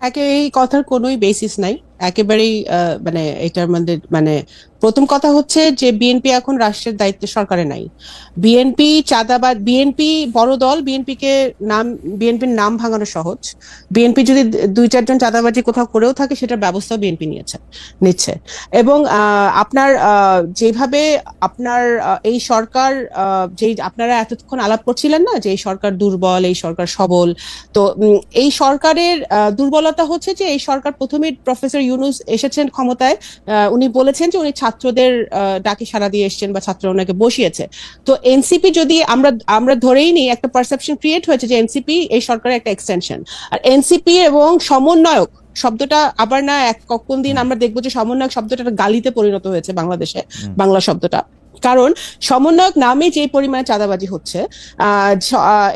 একে এই কথার কোনোই বেসিস নাই। একেবারেই মানে এটার মধ্যে মানে প্রথম কথা হচ্ছে যে বিএনপি এখন রাষ্ট্রের দায়িত্বে সরকারে নাই। বিএনপি চাঁদাবাদ বিএনপি বড় দল বিএনপি কে নাম বিএনপির নাম ভাঙানো সহজ। বিএনপি যদি দুই চারজন চাঁদাবাজি কোথাও করেও থাকে, সেটার ব্যবস্থা বিএনপি নিয়েছে, নিচ্ছে। এবং আপনার যেভাবে আপনার এই সরকার যেই আপনারা এতক্ষণ আলাপ করছিলেন না যে এই সরকার দুর্বল, এই সরকার সবল, তো এই সরকারের দুর্বলতা হচ্ছে যে এই সরকার প্রথমে প্রফেসর ইউনুস এসেছেন ক্ষমতায় উনি বলেছেন যে উনি ছাত্রদের ডাকে সাড়া দিয়ে এসছেন বা ছাত্র ওনাকে বসিয়েছে। তো এনসিপি যদি আমরা আমরা ধরেই নিই একটা পারসেপশন ক্রিয়েট হয়েছে যে এনসিপি এই সরকারের একটা এক্সটেনশন আর এনসিপি এবং সমন্বয়ক শব্দটা আবার না এক কোন দিন আমরা দেখব যে সমন্বয়ক শব্দটা গালিতে পরিণত হয়েছে বাংলাদেশে বাংলা শব্দটা। কারণ সমন্বয়ক নামে যে পরিমাণে চাঁদাবাজি হচ্ছে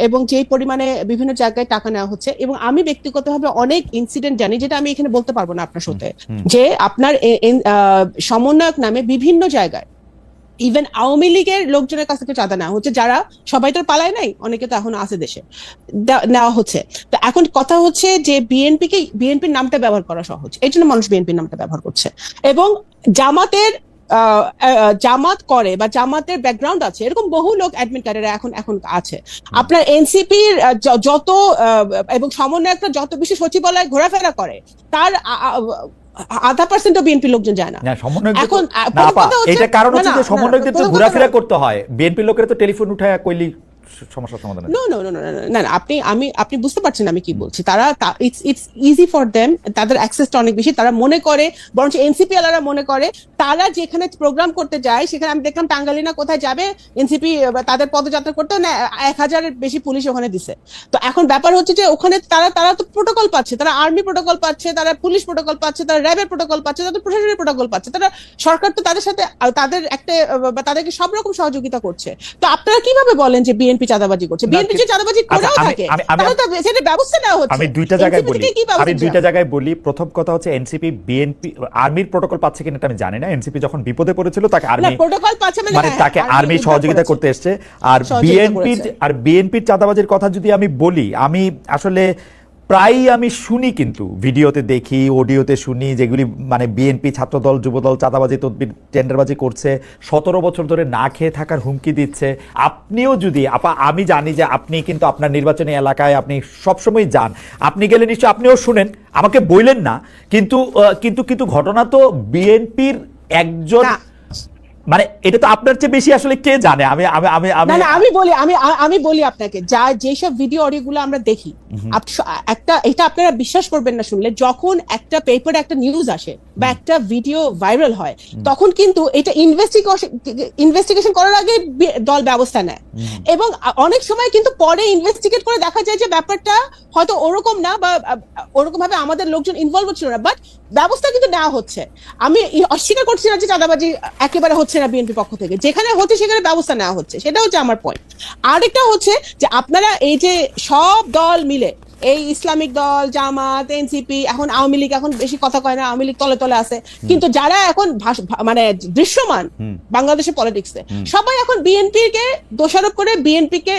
এবং যে পরিমাণে বিভিন্ন জায়গায় টাকা নেওয়া হচ্ছে এবং আমি ব্যক্তিগতভাবে অনেক ইনসিডেন্ট জানি যেটা আমি এখানে বলতে পারব না আপনার সাথে যে আপনার সমন্বয়ক নামে বিভিন্ন জায়গায় ইভেন আওয়ামী লীগের লোকজনের কাছ থেকে চাঁদা নেওয়া হচ্ছে যারা সবাই তো পালায় নাই অনেকে তো এখন আছে দেশে নেওয়া হচ্ছে। তো এখন কথা হচ্ছে যে বিএনপি কে বিএনপির নামটা ব্যবহার করা সহজ এই জন্য মানুষ বিএনপির নামটা ব্যবহার করছে এবং জামাতের জামাত করে বা জামাতের ব্যাকগ্রাউন্ড আছে এরকম বহু লোক অ্যাডমিট কার্ডেরা এখন এখন আছে। আপনার এনসিপির যত এবং সমন্বয়করা যত বেশি সচিবালয়ে ঘোরাফেরা করে তার আধা পার্সেন্ট বিএনপি লোকজন যায় না। না এখন, এটা কারণ হচ্ছে যে সমন্বয়কদের তো ঘোরাফেরা করতে হয় বিএনপি লোকেরা তো টেলিফোন উঠায় কইলি সমস্যার সমাধান নো নো নো না না আপনি আমি আপনি বুঝতে পারছেন আমি কি বলছি। তারা it's it's easy for them তাদের অ্যাক্সেসটা অনেক বেশি তারা মনে করে বরঞ্চ এনসিপি আলারা মনে করে তারা যেখানে প্রোগ্রাম করতে যায় সেখানে আমি দেখলাম টাঙ্গালিনা কোথায় যাবে এনসিপি তাদের পদযাত্রা করতে না এক হাজারের বেশি পুলিশ ওখানে দিছে। তো এখন ব্যাপার হচ্ছে যে ওখানে তারা তারা তো প্রোটোকল পাচ্ছে তারা আর্মি প্রোটোকল পাচ্ছে তারা পুলিশ প্রোটোকল পাচ্ছে তারা র্যাবের প্রোটোকল পাচ্ছে তাদের প্রশাসনের প্রোটোকল পাচ্ছে তারা সরকার তো তাদের সাথে তাদের একটা তাদেরকে সব রকম সহযোগিতা করছে। তো আপনারা কীভাবে বলেন যে বিএনপি চাঁদাবাজি করছে? বিএনপি যে চাঁদাবাজি আচ্ছা, করেও থাকে তাহলে তো সেটা ব্যবস্থা নেওয়া হচ্ছে। আমি দুইটা জায়গায় বলি আমি দুইটা জায়গায় বলি প্রথম কথা হচ্ছে এনসিপি বিএনপি আর্মির প্রোটোকল পাচ্ছে কিনা এটা আমি জানি না এনসিপি যখন বিপদে পড়েছিল তাকে আর্মি মানে মানে হ্যাঁ, তাকে আর্মি সহযোগিতা করতে এসছে। আর বিএনপির আর বিএনপির চাঁদাবাজির কথা যদি আমি বলি আমি আসলে প্রায়ই আমি শুনি কিন্তু ভিডিওতে দেখি অডিওতে শুনি যেগুলি মানে বিএনপি ছাত্রদল যুবদল চাঁদাবাজি তদবির টেন্ডারবাজি করছে সতেরো বছর ধরে না খেয়ে থাকার হুমকি দিচ্ছে। আপনিও যদি আপা আমি জানি যে আপনি কিন্তু আপনার নির্বাচনী এলাকায় আপনি সবসময় যান। আপনি গেলে নিশ্চয়ই আপনিও শুনেন আমাকে বললেন না। কিন্তু কিন্তু কিন্তু ঘটনা তো বিএনপির একজন মানে এটা তো আপনার চেয়ে বেশি আসলে কে জানে? আমি আমি আমি আমি না না আমি বলি আমি আমি বলি আপনাকে যা যেসব ভিডিও অডিও গুলো আমরা দেখি একটা এটা আপনারা বিশ্বাস করবেন না শুনলে যখন একটা পেপারে একটা নিউজ আসে বা একটা ভিডিও ভাইরাল হয় তখন কিন্তু এটা ইনভেস্টিগেশন ইনভেস্টিগেশন করার আগে দল ব্যবস্থা নেয়। এবং অনেক সময় কিন্তু পরে ইনভেস্টিগেট করে দেখা যায় যে ব্যাপারটা হয়তো ওরকম না বা ওরকম ভাবে আমাদের লোকজন ইনভলভ ছিল না বাট ব্যবস্থা কিন্তু নেওয়া হচ্ছে। আমি অস্বীকার করছি না যে চাঁদাবাজি একেবারে হচ্ছে না বিএনপি পক্ষ থেকে। যেখানে হচ্ছে সেখানে ব্যবস্থা নেওয়া হচ্ছে, সেটা হচ্ছে আমার পয়েন্ট আরেকটা হচ্ছে যে আপনারা এই যে সব দল মিলে এই ইসলামিক দল জামাত এনসিপি এখন আওয়ামী লীগ এখন বেশি কথা কয় না আওয়ামী লীগ তলে তলে আছে। কিন্তু যারা এখন মানে দৃশ্যমান বাংলাদেশের পলিটিক্সে সবাই এখন বিএনপি কে দোষারোপ করে বিএনপি কে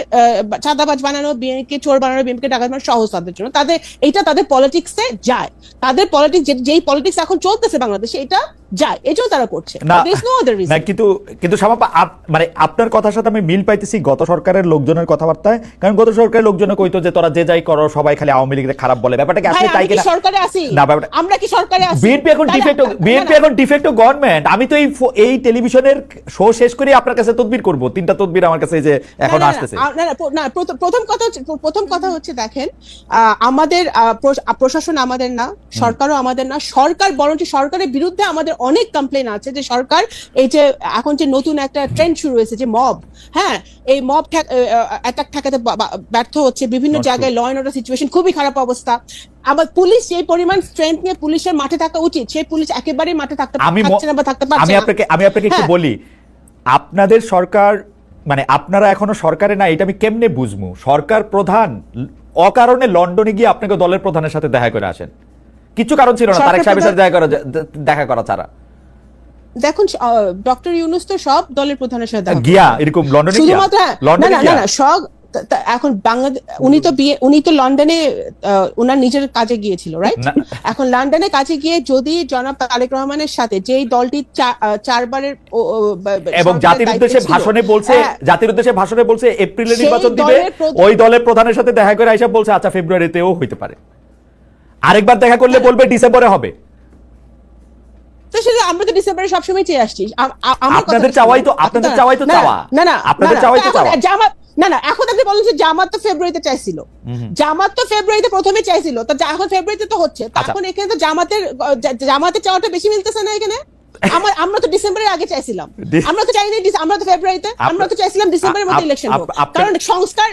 চাঁদাবাজ বানানো বিএনপি কে চোর বানানো বিএনপি কে ডাকাত বানানো সহজ তাদের জন্য। তাদের এটা তাদের পলিটিক্সে যায়। তাদের পলিটিক্স যেই পলিটিক্স এখন চলতেছে বাংলাদেশে এটা যায় এটাও তারা করছে। না কিন্তু কিন্তু সামাপা মানে আপনার কথার সাথে আমি মিল পাইতেছি গত সরকারের লোকজনের কথাবার্তায়। কারণ গত সরকারের লোকজনে কইতো যে তোরা যে যাই করো সবাই খালি আওয়ামী লীগের খারাপ বলে। ব্যাপারটা কি তাই কিনা? সরকারে আছি? না, ব্যাপারটা- আমরা কি সরকারে আছি? বিএনপি এখন ডিফেক্টো বিএনপি এখন ডিফেক্টো গভর্নমেন্ট আমি তো এই এই টেলিভিশনের শো শেষ করে আপনার কাছে তদবির করব। তিনটা তদবির আমার কাছে যে এখন না, না, না, আসতেছে না, না, প্রথম- কথা হচ্ছে প্রথম কথা হচ্ছে দেখেন আহ, আমাদের প্রশাসন আমাদের না সরকারও আমাদের না সরকার বরঞ্চ সরকারের বিরুদ্ধে আমাদের অনেক কমপ্লেন আছে যে সরকার এই যে এখন যে নতুন একটা ট্রেন্ড শুরু হয়েছে যে মব হ্যাঁ? এই মব অ্যাটাক ঠেকাতে ব্যর্থ হচ্ছে বিভিন্ন জায়গায় ল অ্যান্ড অর্ডার সিচুয়েশন খুবই খারাপ অবস্থা। আবার পুলিশ যে পরিমাণ স্ট্রেংথ নিয়ে পুলিশের মাঠে থাকা উচিত সেই পুলিশ একেবারেই মাঠে থাকতে আমি থাকছে না বা থাকতে আমি পারছে না। আপনাকে আমি আপনাকে একটু হ্যাঁ। বলি আপনাদের সরকার মানে আপনারা এখনও সরকারে না এটা আমি কেমনে বুঝব সরকার প্রধান অকারণে লন্ডনে গিয়ে আপনাকে দলের প্রধানের সাথে দেখা করে আসেন। কিছু কারণ ছিল না তারেক সাহেবের সাথে দেখা করা দেখা করা ছাড়া। দেখুন ডক্টর ইউনুস তো সব দলের প্রধানের সাথে দেখা গিয়া এরকম লন্ডনে শুধুমাত্র হ্যাঁ, লন্ডনে না না সব এখন বাংলাদেশ উনি তো বিয়ে উনি তো লন্ডনে ওনার নিজের কাজে গিয়েছিল রাইট এখন লন্ডনে কাজে গিয়ে যদি জনাব তারেক রহমানের সাথে যেই দলটি চারবারের এবং জাতির উদ্দেশ্যে ভাষণে বলছে হ্যাঁ, জাতির উদ্দেশ্যে ভাষণে বলছে এপ্রিলে নির্বাচন দিবে ওই দলের প্রধানের সাথে দেখা করে আইসা বলছে আচ্ছা ফেব্রুয়ারিতেও হইতে পারে। আরেকবার দেখা করলে বলবে ডিসেম্বরে হবে। আমরা তো ডিসেম্বরে সবসময় চেয়ে আসছি। আপনাদের চাওয়াই তো- আপনাদের চাওয়াই তো চাওয়া। না না আপনাদের চাওয়াই তো চাওয়া। জামাত না না এখন আপনি বলেন যে জামাত তো ফেব্রুয়ারিতে চাইছিল। জামাত তো ফেব্রুয়ারিতে প্রথমে চাইছিল। তো এখন ফেব্রুয়ারিতে তো হচ্ছে। তো আচ্ছা। এখানে তো জামাতের জামাতের চাওয়াটা বেশি মিলতেছে না এখানে? আমার আমরা তো ডিসেম্বরের আগে চাইছিলাম। আমরা তো চাইনি আমরা তো ফেব্রুয়ারিতে আমরা তো চাইছিলাম ডিসেম্বরের মধ্যে ইলেকশন হোক। কারণ সংস্কার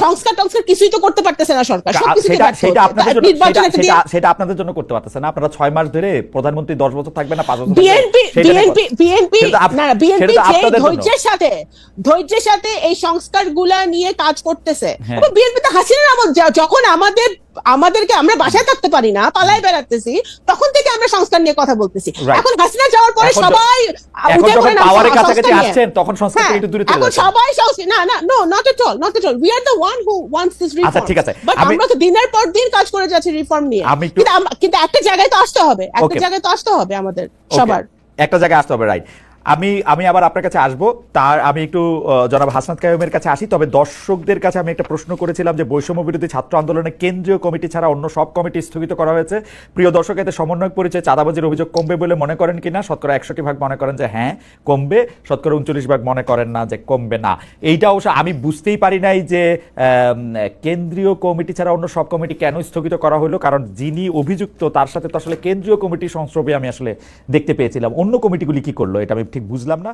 সংস্কার টংস্কার কিছুই তো করতে পারতেছে না সরকার সেটা সেটা আপনাদের জন্য সেটা- আপনাদের করতে পারতেছে না। আপনারা ছয় মাস ধরে প্রধানমন্ত্রী দশ বছর থাকবে না পাঁচ বছর বিএনপি বিএনপি বিএনপি সেটা তো আপ- না বিএনপি যে ধৈর্যের সাথে ধৈর্যের সাথে এই সংস্কারগুলা নিয়ে কাজ করতেছে হ্যাঁ। বিএনপি তো হাসিনার আমল যখন আমাদের আমাদেরকে আমরা বাসায় থাকতে পারি না পালায় বেড়াতেছি তখন থেকে আমরা সংস্কার নিয়ে কথা বলতেছি। এখন হাসিনা যাওয়ার পরে সবাই তখন সংস্কার হ্যাঁ, একটু দূরে চলে এখন সবাই না না no not at all not at all we are the one who wants this reform আচ্ছা, ঠিক আছে। বাট আমরা তো দিনের পর দিন কাজ করে যাচ্ছি রিফর্ম নিয়ে। কিন্তু কিন্তু একটা জায়গায় তো আসতে হবে একটা জায়গায় তো আসতে হবে আমাদের সবার। একটা জায়গায় আসতে হবে রাইট আমি আমি আবার আপনার কাছে আসব। তার, আমি একটু জনাব হাসনাত কায়ুমের কাছে আসি। তবে দর্শকদের কাছে আমি একটা প্রশ্ন করেছিলাম যে বৈষম্য বিরোধী ছাত্র আন্দোলনের কেন্দ্রীয় কমিটি ছাড়া অন্য সব কমিটি স্থগিত করা হয়েছে। প্রিয় দর্শক, এতে সমন্বয়ক পরিচয় চাঁদাবাজির অভিযোগ কমবে বলে মনে করেন কিনা? শতকরা একষট্টি ভাগ মনে করেন যে হ্যাঁ কমবে। শতকরা উনচল্লিশ ভাগ মনে করেন না যে কমবে না। এইটা অবশ্য আমি বুঝতেই পারি নাই যে কেন্দ্রীয় কমিটি ছাড়া অন্য সব কমিটি কেন স্থগিত করা হলো? কারণ যিনি অভিযুক্ত, তার সাথে তো আসলে কেন্দ্রীয় কমিটির সংস্রবে আমি আসলে দেখতে পেয়েছিলাম। অন্য কমিটিগুলি কি করল? এটা আমি ঠিক বুঝলাম না।